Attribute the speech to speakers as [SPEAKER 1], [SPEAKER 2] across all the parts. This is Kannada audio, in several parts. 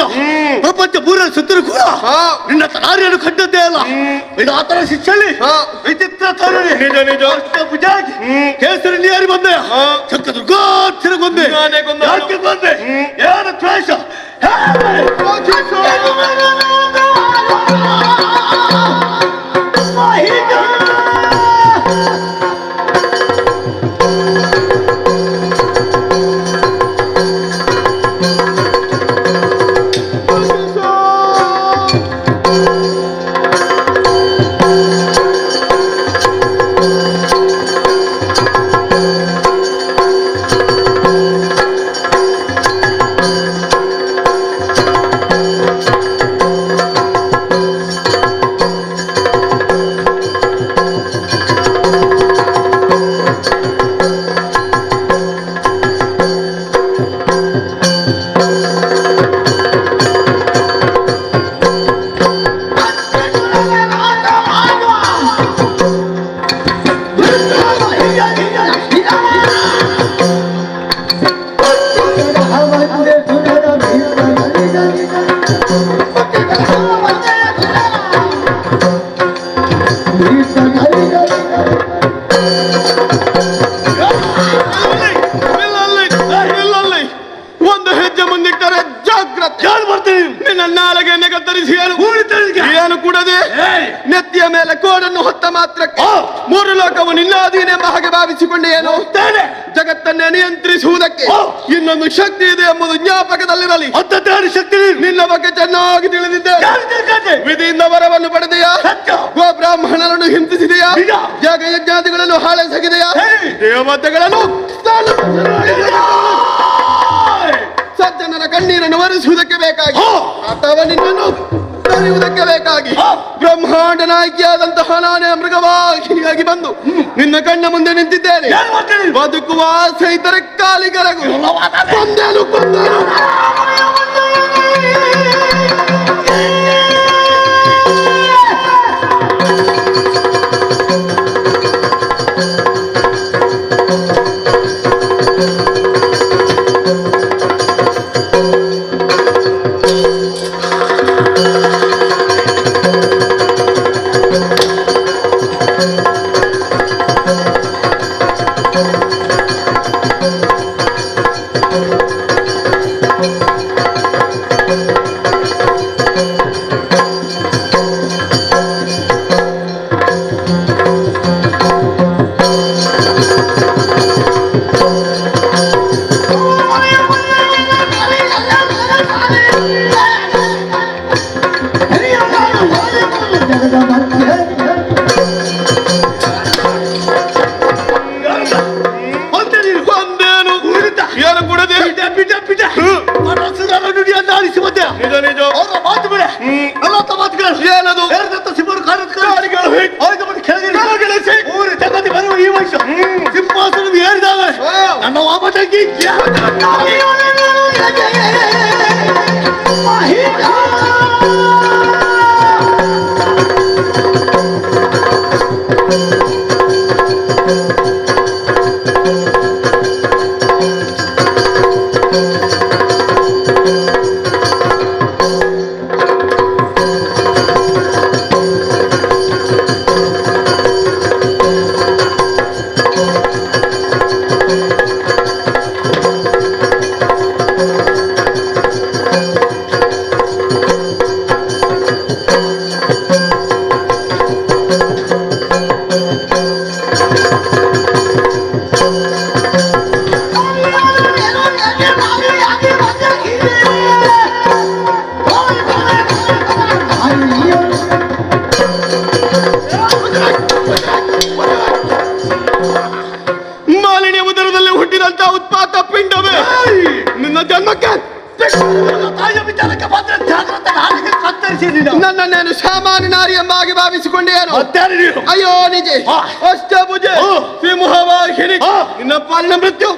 [SPEAKER 1] ಬಿತ್ತಿತ್ತು ಪ್ರಪಂಚ ಮೂರ ಸುತ್ತಲೂ ಕೂಡ. ನಿನ್ನ ನಾರಿಯನ್ನು ಕಂಡದ್ದೇ ಅಲ್ಲ. ಇದು ಆತರ ಶಿಕ್ಷೆಯಲ್ಲಿ
[SPEAKER 2] ಹಾ.
[SPEAKER 1] ವಿಚಿತ್ರ ತರುಣಿ.
[SPEAKER 2] ನಿಜ ನಿಜ. ಬಂದೆ
[SPEAKER 1] ಕೇಸರಿ ನೀರಿ ಬಂದೆ? ಗೊಂದೆ
[SPEAKER 2] ನಾನೇ ಕೊಂದ.
[SPEAKER 1] ಯಾಕೆ ಬಂದೆ? ಏನು ದ್ವೇಷ? ಹೇ!
[SPEAKER 2] ಜಗತ್ತನ್ನೇ ಇನ್ನೊಂದು ಶಕ್ತಿ ಇದೆ ಎಂಬುದು ಜ್ಞಾಪಕದಲ್ಲಿರಲಿ.
[SPEAKER 1] ಶಕ್ತಿ
[SPEAKER 2] ನಿನ್ನ ಬಗ್ಗೆ ಚೆನ್ನಾಗಿ ತಿಳಿದಿದ್ದೆ? ವಿಧಿಯಿಂದ ವರವನ್ನು ಪಡೆದೆಯಾ? ಬ್ರಾಹ್ಮಣರನ್ನು ಹಿಂಸಿಸಿದೆಯಾ. ಯಾಗ ಯಜ್ಞಾದಿಗಳನ್ನು ಹಾಳೆಸಗಿದೆಯಾ! ದೇವತೆಗಳನ್ನು ಕಣ್ಣೀರನ್ನು ಒರೆಸುವುದಕ್ಕೆ ಬೇಕಾಗಿ. ಅಥವಾ ನಿನ್ನನ್ನು ಕರೆಯುವುದಕ್ಕೆ ಬೇಕಾಗಿ. ಬ್ರಹ್ಮಾಂಡ ನಾಯಕಿಯಾದಂತಹ ನಾನೇ ಮೃಗವಾಹಿನಿಯಾಗಿ ಬಂದು ನಿನ್ನ ಕಣ್ಣ ಮುಂದೆ ನಿಂತಿದ್ದೇನೆ. ಬದುಕುವ ಆಸೆ ಇದ್ದರೆ ಕಾಲಿಗರಗು. ಕೊಂದೇನು ಕೊಂದೇನು
[SPEAKER 1] ನನ್ನ ವಾಪಟಂಗಿ
[SPEAKER 2] ಅಯ್ಯೋ ನಿಜ.
[SPEAKER 1] ಅಷ್ಟೇ
[SPEAKER 2] ಅಷ್ಟಭುಜ. ಸಿಂಹವಾಹಿನಿ. ನಿನ್ನ ಪಾಲಿನ ಮೃತ್ಯು.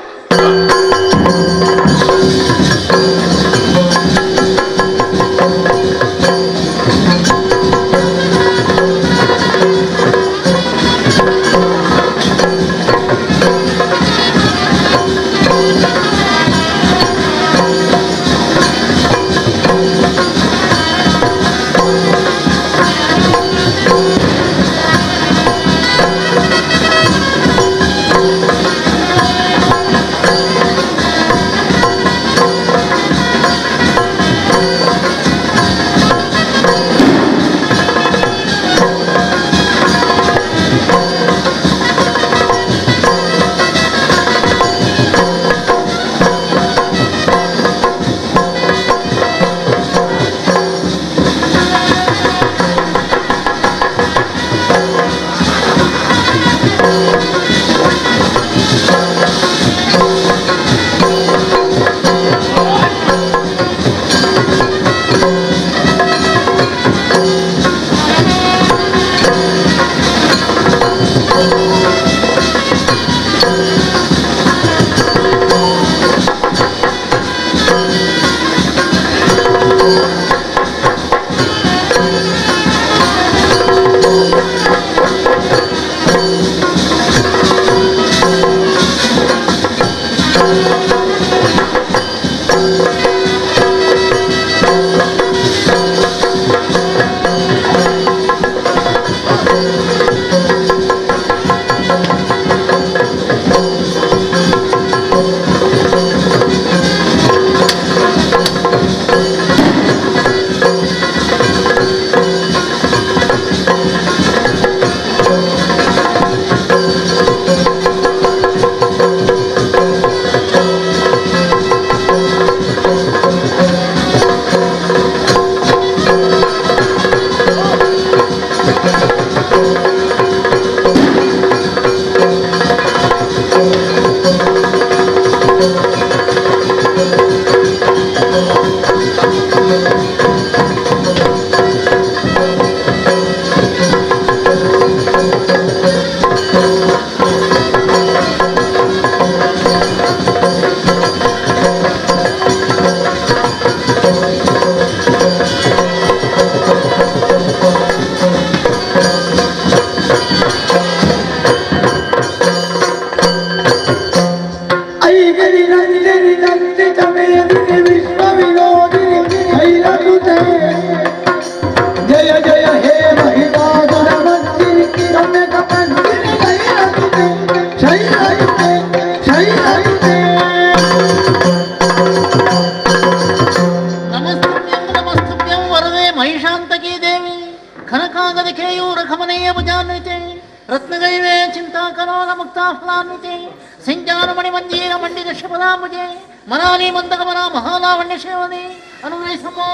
[SPEAKER 3] మనాని మందగమన
[SPEAKER 2] మహానావణ్యశేవని
[SPEAKER 4] అనుగ్రహించుకో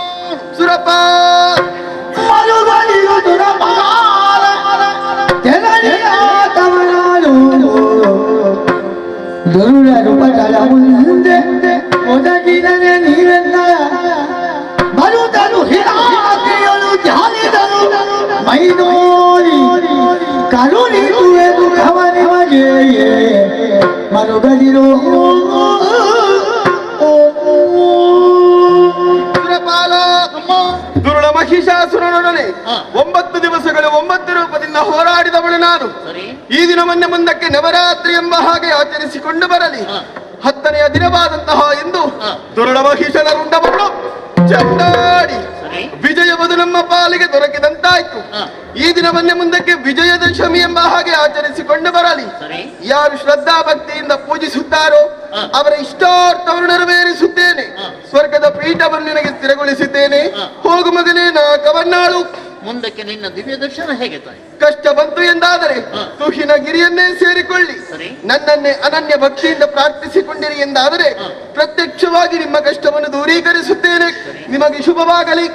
[SPEAKER 2] సురపా! ಮಹಿಷಾಸುರನೊಡನೆ
[SPEAKER 4] ಹಾ.
[SPEAKER 2] ಒಂಬತ್ತು ದಿವಸಗಳು ಒಂಬತ್ತು ರೂಪದಿಂದ ಹೋರಾಡಿದವಳು ನಾನು ಈ ದಿನ ಮೊನ್ನೆ ಮುಂದಕ್ಕೆ ನವರಾತ್ರಿ ಎಂಬ ಹಾಗೆ ಆಚರಿಸಿಕೊಂಡು ಬರಲಿ. ಹತ್ತನೆಯ ದಿನವಾದಂತಹ
[SPEAKER 4] ಎಂದು.
[SPEAKER 2] ದುರುಳ ಮಹಿಷನ ರುಂಡವನ್ನು ಚಂಡಾಡಿ ವಿಜಯವುದು ನಮ್ಮ ಪಾಲಿಗೆ ದೊರಕಿದಂತಾಯ್ತು. ಈ ದಿನವನ್ನೇ ಮುಂದಕ್ಕೆ ವಿಜಯದಶಮಿ ಎಂಬ ಹಾಗೆ ಆಚರಿಸಿಕೊಂಡು ಬರಲಿ. ಯಾರು ಶ್ರದ್ಧಾ ಭಕ್ತಿಯಿಂದ ಪೂಜಿಸುತ್ತಾರೋ ಅವರ ಇಷ್ಟಾರ್ಥವನ್ನು ನೆರವೇರಿಸುತ್ತೇನೆ. ಸ್ವರ್ಗದ ಪೀಠವನ್ನು ನಿನಗೆ
[SPEAKER 4] ಸ್ಥಿರಗೊಳಿಸಿದ್ದೇನೆ.
[SPEAKER 2] ಹೋಗು ಮಗನೇ ನಾ ಕವನ್ನಾಳು
[SPEAKER 4] ಮುಂದಕ್ಕೆ ನಿನ್ನ ದಿವ್ಯ ದರ್ಶನ ಹೇಗೆ ತಾಯಿ?
[SPEAKER 2] ಕಷ್ಟ ಬಂತು ಎಂದಾದರೆ
[SPEAKER 4] ಸುಹಿನ
[SPEAKER 2] ತುಹಿನ ಗಿರಿಯನ್ನೇ ಸೇರಿಕೊಳ್ಳಿ. ನನ್ನನ್ನೇ ಅನನ್ಯ ಭಕ್ತಿಯಿಂದ ಪ್ರಾರ್ಥಿಸಿಕೊಂಡಿರಿ ಎಂದಾದರೆ. ಪ್ರತ್ಯಕ್ಷವಾಗಿ ನಿಮ್ಮ ಕಷ್ಟವನ್ನು ದೂರೀಕರಿಸುತ್ತೇನೆ. ನಿಮಗೆ ಶುಭವಾಗಲಿ.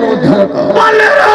[SPEAKER 3] وڌر ڪو ماليرو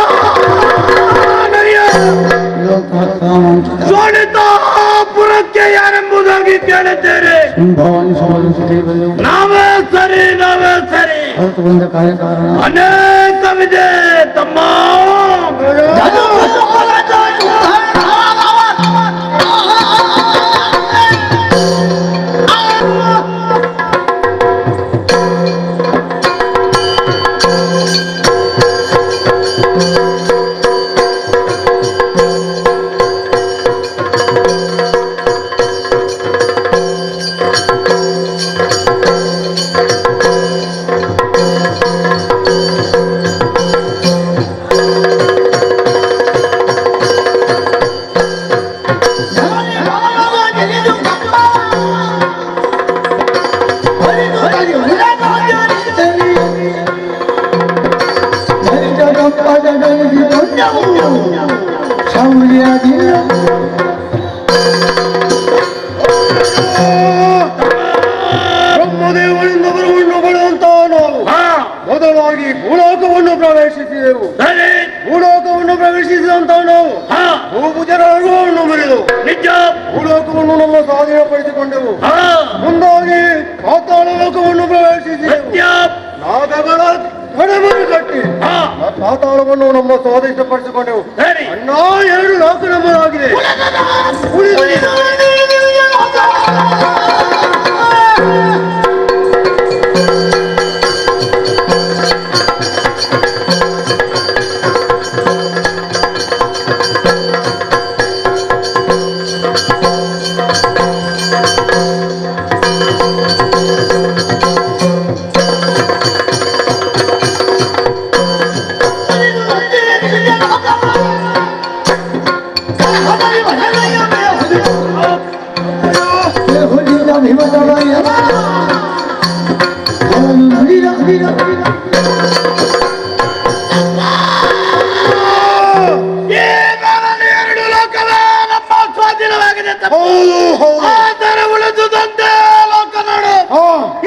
[SPEAKER 3] ಆದರೆ ಉಳಿದುದಂತೆ ಲೋಕ ನೋಡು.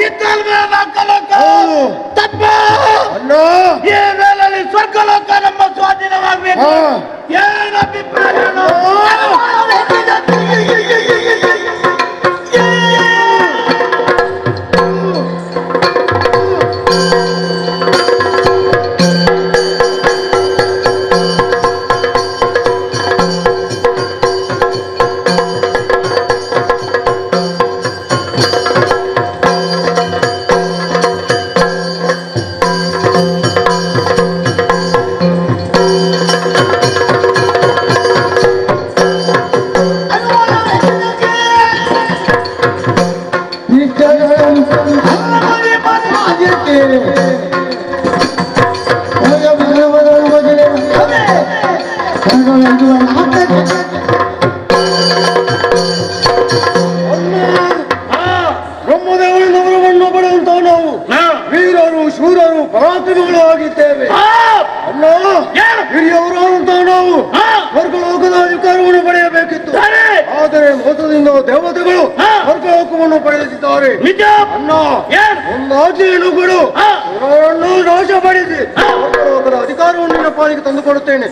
[SPEAKER 3] ಇದ್ದಲ್ವೇ ಲೋಕ ಲೋಕ ತಪ್ಪ. ಈ ವೇಳೆಯಲ್ಲಿ ಸ್ವರ್ಗ ಲೋಕ ನಮ್ಮ ಸ್ವಾಧೀನವಾಗಬೇಕು. ಏನ ಅಭಿಪ್ರಾಯ ವೀರರು ಶೂರರು ಪರಾಕ್ರಮಿಗಳು ಆಗಿದ್ದೇವೆ ಹಿರಿಯವರು ಅಂತ ನಾವು ಸ್ವರ್ಗಲೋಕದ ಅಧಿಕಾರವನ್ನು ಪಡೆಯಬೇಕಿತ್ತು. ಆದರೆ ಮೋಸದಿಂದ ದೇವತೆಗಳು ಸ್ವರ್ಗಲೋಕವನ್ನು ಪಡೆದಿದ್ದಾರೆ. ಅಣ್ಣ ಒಂದು ಆಜ್ಞೆಯನ್ನು ಕೊಡು ಅವರನ್ನು ನಾಶಪಡಿಸಿ ಸ್ವರ್ಗಲೋಕದ ಅಧಿಕಾರವನ್ನು ಪಾಲಿಗೆ ತಂದುಕೊಡುತ್ತೇನೆ.